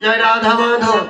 জয় রাধা মাধব।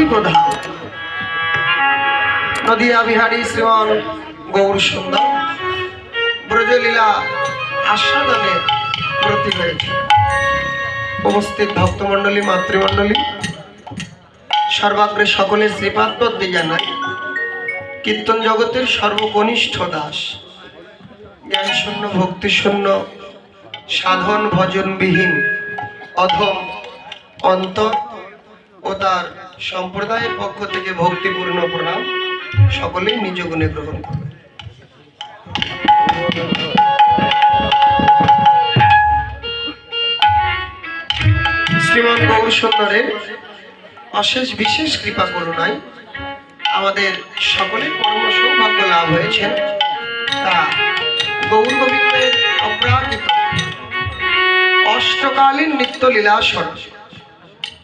স্ফটিক ধাম নদিয়া বিহারী শ্রীমান গৌর সুন্দর। ব্রজলীলা আস্বাদনে ব্রতী হয়েছে। উপস্থিত ভক্তমণ্ডলী, মাতৃমণ্ডলী, সর্বাগ্রে সকলের শ্রীপাদ পদ্মে জানাই। কীর্তন জগতের সর্বকনিষ্ঠ দাস। জ্ঞান শূন্য ভক্তি শূন্য সাধন ভজনবিহীন, অধম, অন্তর ও তার সম্প্রদায়ের পক্ষ থেকে ভক্তিপূর্ণ প্রণাম। সকলেই নিজ গুণে গ্রহণ করবে শ্রীমান গৌর সুন্দরের অশেষ বিশেষ কৃপা করুণায় আমাদের সকলের পরম সৌভাগ্য লাভ হয়েছে। তা গৌর গোবিন্দের অপ্রাকৃত অষ্টকালীন নিত্য লীলাসর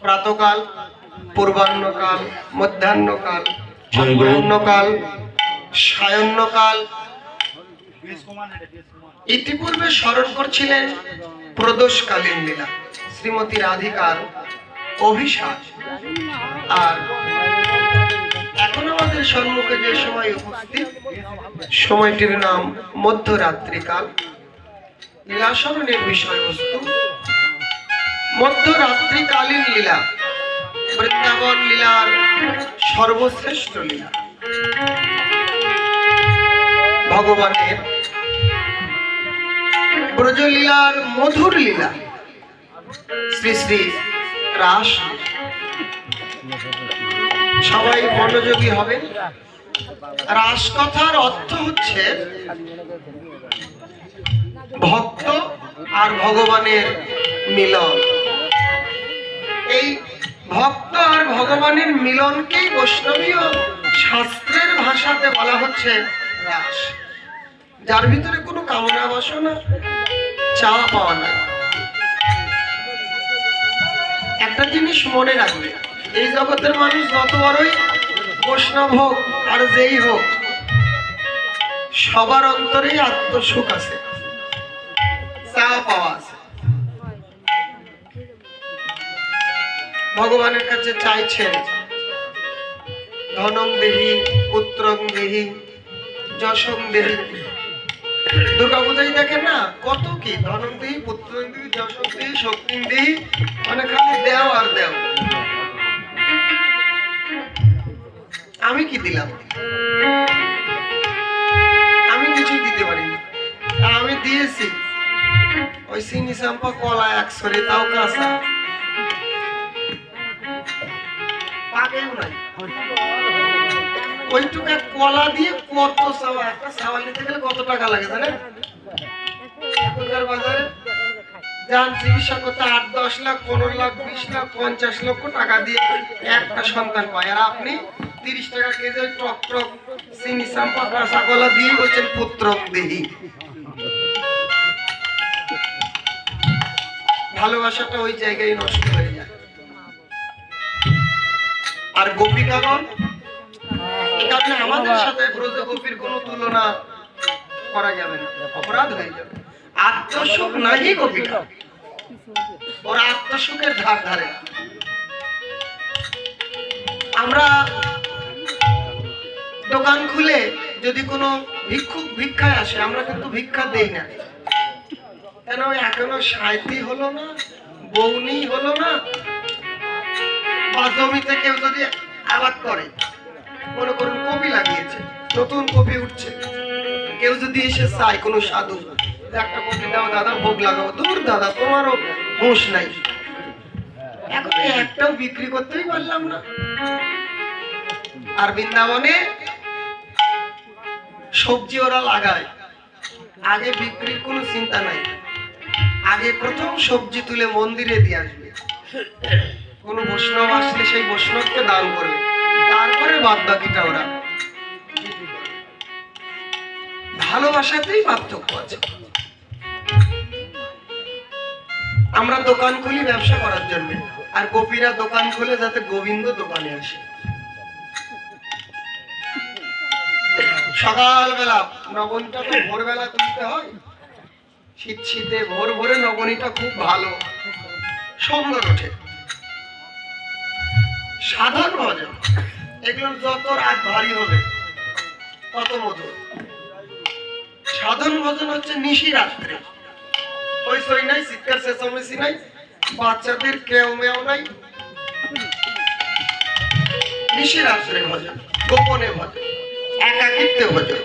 প্রাতকাল পূর্বাহ্নকাল মধ্যাহ্নকাল অপরাহ্নকাল সায়ন্নকাল ইতিপূর্বে স্মরণ করছিলেন প্রদোষকালীন লীলা শ্রীমতী রাধিকার অভিশাপ। আর এখন আমাদের সম্মুখে যে সময় উপস্থিত সময়টির নাম মধ্যরাত্রিকাল। লীলাস্মরণের বিষয়বস্তু মধ্যরাত্রিকালীন লীলা। বৃন্দাবন লীলার সর্বশ্রেষ্ঠ লীলা। ভগবানের ব্রজলীলার মধুর লীলা। শ্রী শ্রী রাস। সবাই মনোযোগী হবে। রাস কথার অর্থ হচ্ছে ভক্ত আর ভগবানের মিলন। এই ভক্ত আর ভগবানের মিলনকেই বৈষ্ণবীয় শাস্ত্রের ভাষাতে বলা হচ্ছে রাস। যার ভিতরে কোনো কামনা বাসনা চাওয়া পাওয়া নাই। একটা জিনিস মনে রাখবে, এই জগতের মানুষ যত বড়ই বৈষ্ণব হোক আর যেই হোক, সবার অন্তরেই আত্মসুখ আছে। চাওয়া পাওয়া ভগবানের কাছে চাইছেন। ধনং দেহি পুত্রং দেহি যশং দেহি দুর্গা পূজায় দেখেন না, কত কি? ধনং দেহি পুত্রং দেহি যশং দেহি শক্তি দেহি মানে খালি দেও আর দেও। আমি কি দিলাম? আমি কিছুই দিতে আর আমি দিয়েছি। ওই চিনি চাম্পা কলা একশরে তাও কাঁচা। টাকা দিয়ে একটা সন্তান আর আপনি তিরিশ টাকা কেজি টক টক চিনি চাম্পা দিয়ে বলছেন পুত্র দেহি ভালোবাসাটা ওই জায়গায় নষ্ট হয়ে আর গোপিকাগণ এখানে আমাদের সাথে ব্রজ গোপীর কোনো তুলনা করা যাবে না। অপরাধ হয়ে যাবে। আত্মসুখ নাই গোপিকা ওরা আত্মসুখের ধার ধারে। আমরা দোকান খুলে যদি কোনো ভিক্ষুক ভিক্ষায় আসে আমরা কিন্তু ভিক্ষা দেই না। কেন? এখনও সাঁইতি হলো না বৌনি হলো না জমিতে কেউ যদি আবাদ করে, মনে করুন কপি লাগিয়েছে, নতুন কপি উঠছে। কেউ যদি এসে চায় কোনো সাধু, একটা কপি দাও, দাদা, ভোগ লাগাবো দূর, দাদা, তোমারও হুঁশ নাই। এখন একটাও বিক্রি করতেই পারলাম না। আর বৃন্দাবনে সবজি ওরা লাগায়। আগে বিক্রির কোনো চিন্তা নাই। আগে প্রথম সবজি তুলে মন্দিরে দিয়ে আসবে। কোনো বৈষ্ণব আসলে সেই বৈষ্ণবকে দান করবে। তারপরে বাদ বাকিটা ওরা ভালোবাসাতেই পার্থক্য আছে। আমরা দোকান খুলি ব্যবসা করার জন্য, আর গোপীরা দোকান খুলে যাতে গোবিন্দ দোকানে আসে। সকালবেলা নবনীটা তো ভোরবেলা তুলতে হয়। শীত শীতে ভোর ভোরে নবনীটা খুব ভালো, সুন্দর ওঠে। সাধন ভজন এগুলোর যত রাত ভারী হবে, তত মধুর। সাধন ভজন হচ্ছে নিশি রাত্রে ওই সই নাই, শিক্ষার শেষামেশি নাই, বাচ্চাদের কেউ মেও নাই। নিশি রাত্রে ভজন, গোপনে ভজন, একাকিত্বে ভজন।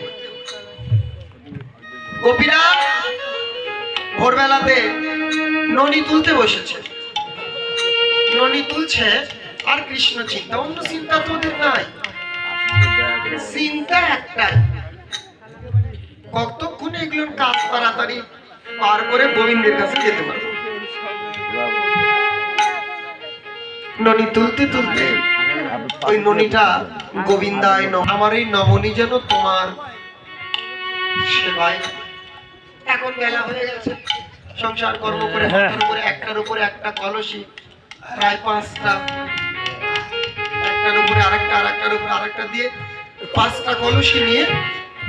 গোপীরা ভোরবেলাতে ননি তুলতে বসেছে। ননি তুলছে আর কৃষ্ণ চিন্তা, অন্য চিন্তা তো ওদের নাই। চিন্তা একটাই কতক্ষণে এগুলোর কাজ তাড়াতাড়ি পার করে গোবিন্দের কাছে যেতে পারবে? ননি তুলতে তুলতে ওই ননিটা গোবিন্দায় ন- আমার এই নবনী যেন তোমার সেবায়। এখন বেলা হয়ে গেছে। সংসার কর্ম করে একটার উপরে একটা কলসি, প্রায় পাঁচটা। একটার উপরে আরেকটা আরেকটার উপরে আরেকটা দিয়ে পাঁচটা কলসি নিয়ে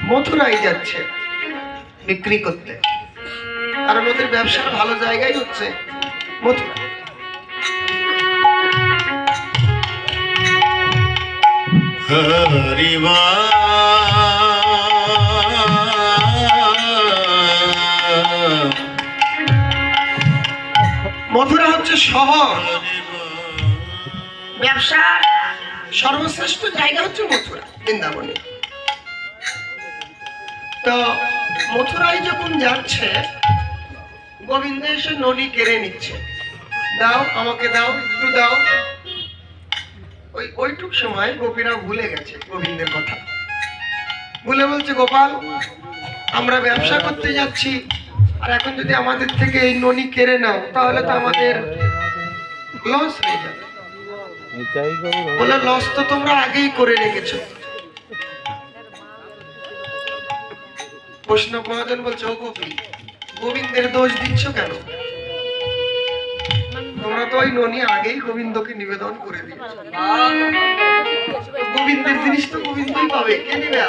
মথুরায় যাচ্ছে বিক্রি করতে। কারণ ওদের ব্যবসার ভালো জায়গায় হচ্ছে মথুরা। হরিবা মথুরা হচ্ছে শহর। ব্যবসার সর্বশ্রেষ্ঠ জায়গা হচ্ছে মথুরা। বৃন্দাবনে। তো মথুরায় যখন যাচ্ছে, গোবিন্দ এসে ননি কেড়ে নিচ্ছে। দাও, আমাকে দাও, একটু দাও। ওই, ওইটুক সময় গোপীরা ভুলে গেছে গোবিন্দের কথা। ভুলে বলছে, গোপাল, আমরা ব্যবসা করতে যাচ্ছি। আর এখন যদি আমাদের থেকে এই ননি কেড়ে নাও, তাহলে তো আমাদের লস হয়ে যাবে। বলে, লস তো তোমরা আগেই করে মহাজন গোপী, গোবিন্দের দোষ দিচ্ছ কেন? তোমরা তো ওই ননি আগেই গোবিন্দকে নিবেদন করে গোবিন্দের জিনিস তো গোবিন্দই পাবে, কে নিবে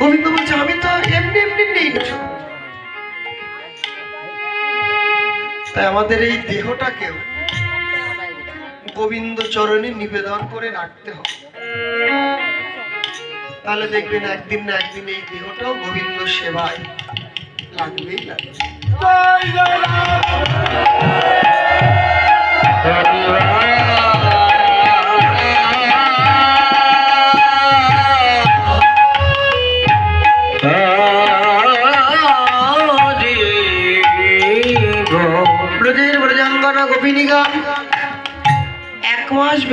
গোবিন্দ বলছে, আমি তো এমনি এমনি নেই তাই আমাদের এই দেহটাকেও গোবিন্দ চরণে নিবেদন করে রাখতে হবে। তাহলে দেখবেন একদিন না একদিন এই দেহটাও গোবিন্দ সেবায় লাগবেই লাগবে।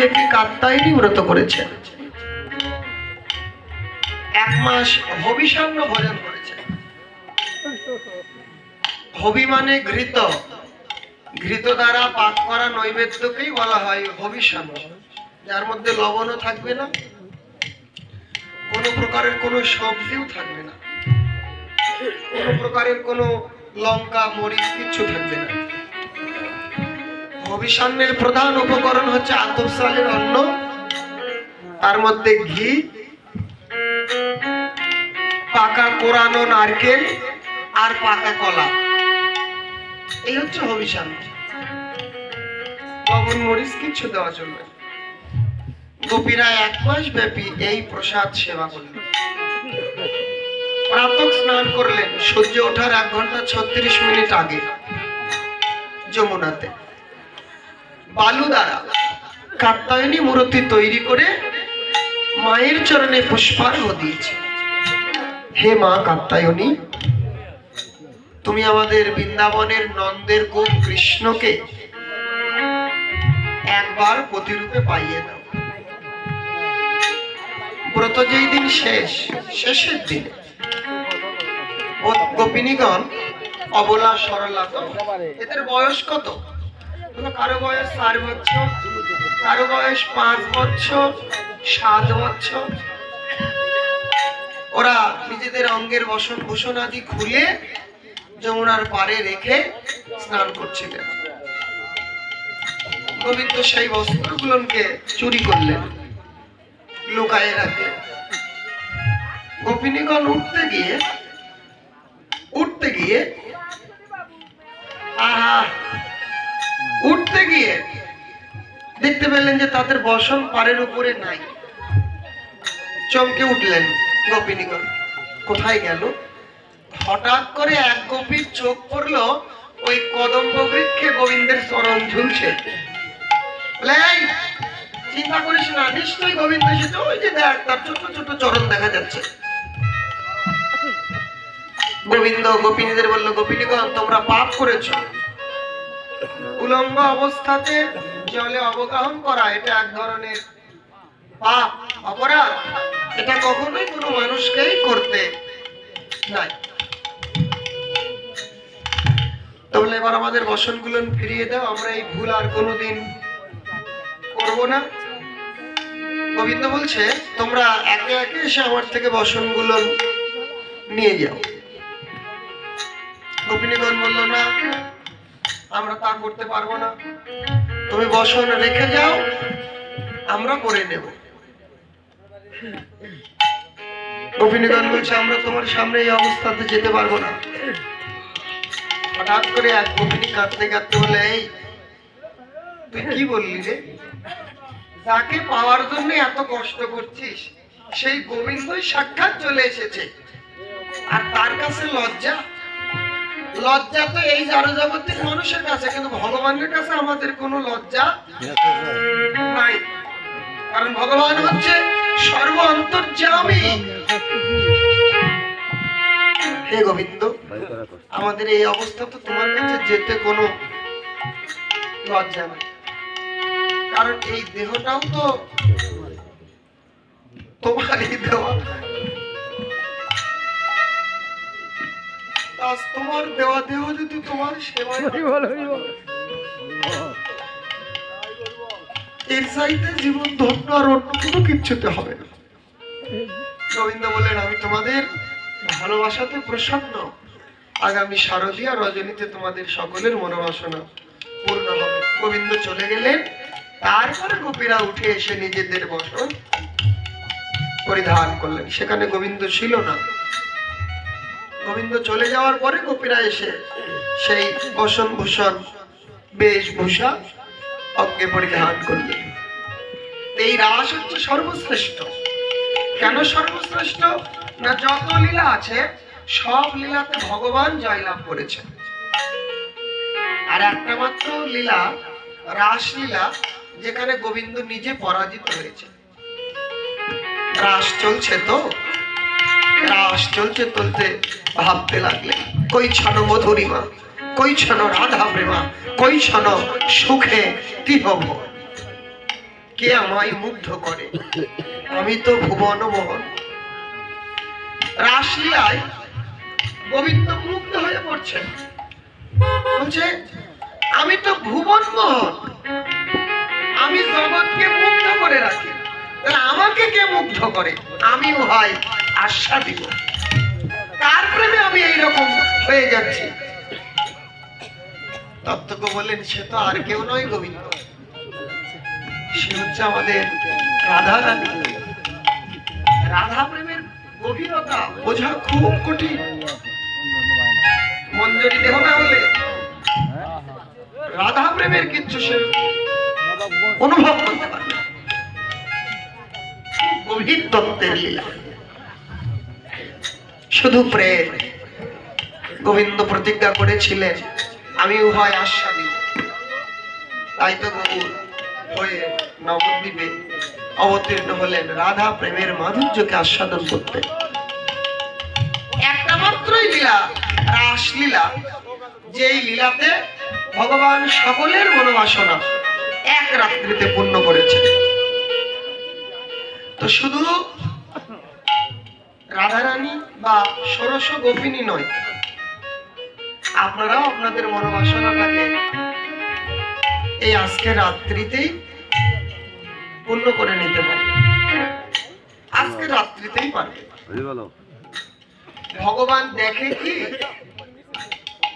ব্যাপী কাত্তায়নী ব্রত করেছে। এক মাস হবিষান্ন ভোজন করেছে। হবি মানে ঘৃত। ঘৃত দ্বারা পাক করা নৈবেদ্যকেই বলা হয় হবিষান্ন যার মধ্যে লবণও থাকবে না। কোনো প্রকারের কোনো সবজিও থাকবে না। কোনো প্রকারের কোনো লঙ্কা, মরিচ কিচ্ছু থাকবে না। হবিষান্নের প্রধান উপকরণ হচ্ছে আতপসালের অন্ন। তার মধ্যে ঘি, পাকা কোরানো নারকেল আর পাকা কলা। এই হচ্ছে হবিষান্ন লবণ, মরিচ কিচ্ছু দেওয়া চলবে গোপীরা এক মাস ব্যাপী এই প্রসাদ সেবা করলেন। প্রাতক স্নান করলেন। সূর্য ওঠার এক ঘণ্টা ছত্রিশ মিনিট আগে। যমুনাতে। বালু দ্বারা কাত্তায়নী মূর্তি তৈরি করে মায়ের চরণে পুষ্পার্ঘ দিয়েছে। হে মা কাত্তায়নী তুমি আমাদের বৃন্দাবনের নন্দের গোপ কৃষ্ণকে একবার প্রতিরূপে পাইয়ে দাও। ব্রত যেই দিন শেষ, শেষের দিনে গোপিনীগণ অবলা সরলা এদের বয়স কত? কারও বয়স চার বছর, কারও বয়স পাঁচ বছর, সাত বছর। ওরা নিজেদের অঙ্গের বসন ভূষণ আদি খুলে যমুনার পাড়ে রেখে স্নান করছিলেন। সেই বস্ত্রগুলোকে চুরি করলেন, লুকায়ে রাখলেন। গোপিনীগণ উঠতে গিয়ে উঠতে গিয়ে, আহা উঠতে গিয়ে দেখতে পেলেন যে তাদের বসন পাড়ের উপরে নাই। চমকে উঠলেন গোপিনীগণ। কোথায় গেল? হঠাৎ করে এক গোপীর চোখ পড়ল, ওই কদম্ব বৃক্ষে গোবিন্দের চরণ ঝুলছে। চিন্তা করিস না, নিশ্চয়ই গোবিন্দ এসেছে। ওই যে দেখ, তার ছোট ছোট চরণ দেখা যাচ্ছে। গোবিন্দ গোপিনীদের বলল, গোপিনীগণ, তোমরা পাপ করেছ। উলঙ্গ অবস্থাতে জলে অবগাহন করা, এটা এক ধরনের পাপ, অপরাধ। এটা কখনোই কোনো মানুষকেই করতে নাই। তাহলে এবার আমাদের বসনগুলো ফিরিয়ে দাও, আমরা এই ভুল আর কোনোদিন করব না। গোবিন্দ বলছে, তোমরা একে একে এসে আমার থেকে বসনগুলো নিয়ে যাও। গোপিনীগণ বলল, না আমরা তা করতে পারব না। তুমি বসন রেখে যাও। আমরা করে নেব। গোপিনীগণ বলছে, আমরা তোমার সামনে এই অবস্থাতে যেতে পারব না। হঠাৎ করে এক গোপিনী কাঁদতে কাঁদতে বলে, এই, তুই কি বললি রে? যাকে পাওয়ার জন্য এত কষ্ট করছিস, সেই গোবিন্দই সাক্ষাৎ চলে এসেছে। আর তার কাছে লজ্জা? লজ্জা তো এই জড়জগতের মানুষের কাছে, কিন্তু ভগবানের কাছে আমাদের কোনো লজ্জা নাই। কারণ ভগবান হচ্ছে সর্ব অন্তর্যামী। গোবিন্দ, আমাদের এই অবস্থা তো তোমার কাছে যেতে কোনো লজ্জা নাই। কারণ এই দেহটাও তো তোমারই দেওয়া। আজ তোমার দেওয়া দেহ যদি তোমার সেবায় এর চাইতে জীবন ধন্য আর অন্য কোনো কিচ্ছুতে হবে না। গোবিন্দ বলেন আমি তোমাদের ভালোবাসাতে প্রসন্ন। আগামী শারদীয়া রজনীতে তোমাদের সকলের মনোবাসনা পূর্ণ হবে। গোবিন্দ চলে গেলেন। তারপরে গোপীরা উঠে এসে নিজেদের বসন পরিধান করলেন। সেখানে গোবিন্দ ছিল না। গোবিন্দ চলে যাওয়ার পরে গোপীরা এসে সেই বসন ভূষণ বেশভূষা অঙ্গে পরিধান করলেন। এই রাস হচ্ছে সর্বশ্রেষ্ঠ। কেন সর্বশ্রেষ্ঠ? না যত লীলা আছে, সব লীলাতে ভগবান জয়লাভ করেছেন। আর একটা মাত্র লীলা রাস লীলা যেখানে গোবিন্দ নিজে পরাজিত হয়েছে রাস চলছে তো? রাস চলছে চলতে ভাবতে লাগলে, কই ছন মধুরিমা? কই ছন রাধা প্রেমা? কই ছন সুখে কি হব কে আমায় মুগ্ধ করে? আমি তো ভুবন মোহন গোবিন্দ মুগ্ধ হয়ে পড়ছেন। বলছে, আমি তো ভুবন মোহন আমি জগৎকে মুগ্ধ করে রাখি। আমাকে কে মুগ্ধ করে? আমি ভাই আশা দিব। তার প্রেমে আমি এইরকম হয়ে যাচ্ছি? তত্ত্বকে বললেন, সে তো আর কেউ নয় গোবিন্দ। সে হচ্ছে আমাদের রাধা রানী। রাধা প্রেমের গভীরতা বোঝা খুব কঠিন। মঞ্জরি দেহ না হলে রাধা প্রেমের কিচ্ছু সে অনুভব করতে পারে গভীর তত্ত্বের লীলা। শুধু প্রেম। গোবিন্দ প্রতিজ্ঞা করেছিলেন, আমি উভয় আশা তাই তো হয়ে নবদ্বীপে অবতীর্ণ হলেন রাধা প্রেমের মাধুর্যকে আস্বাদন করতে। একটা মাত্রই লীলা, রাস লীলা, যেই লীলাতে ভগবান সকলের মনোবাসনা এক রাত্রিতে পূর্ণ করেছে তো শুধু রাধারানী বা ষোড়শ গোপিনী নয়। আপনারাও আপনাদের মনোবাসনাটাকে এই আজকে রাত্রিতেই পূর্ণ করে নিতে পারেন। আজকে রাত্রিতেই পারবে। ভগবান দেখে কি?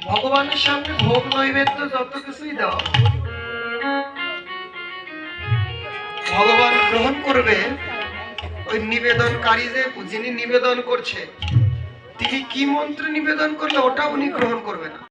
ভগবানের সামনে ভোগ নৈবেদ্য যত কিছুই দেওয়া ভগবান গ্রহণ করবে ওই নিবেদনকারী যে, যিনি নিবেদন করছে, তিনি কি মন্ত্র নিবেদন করলে ওটা উনি গ্রহণ করবে না?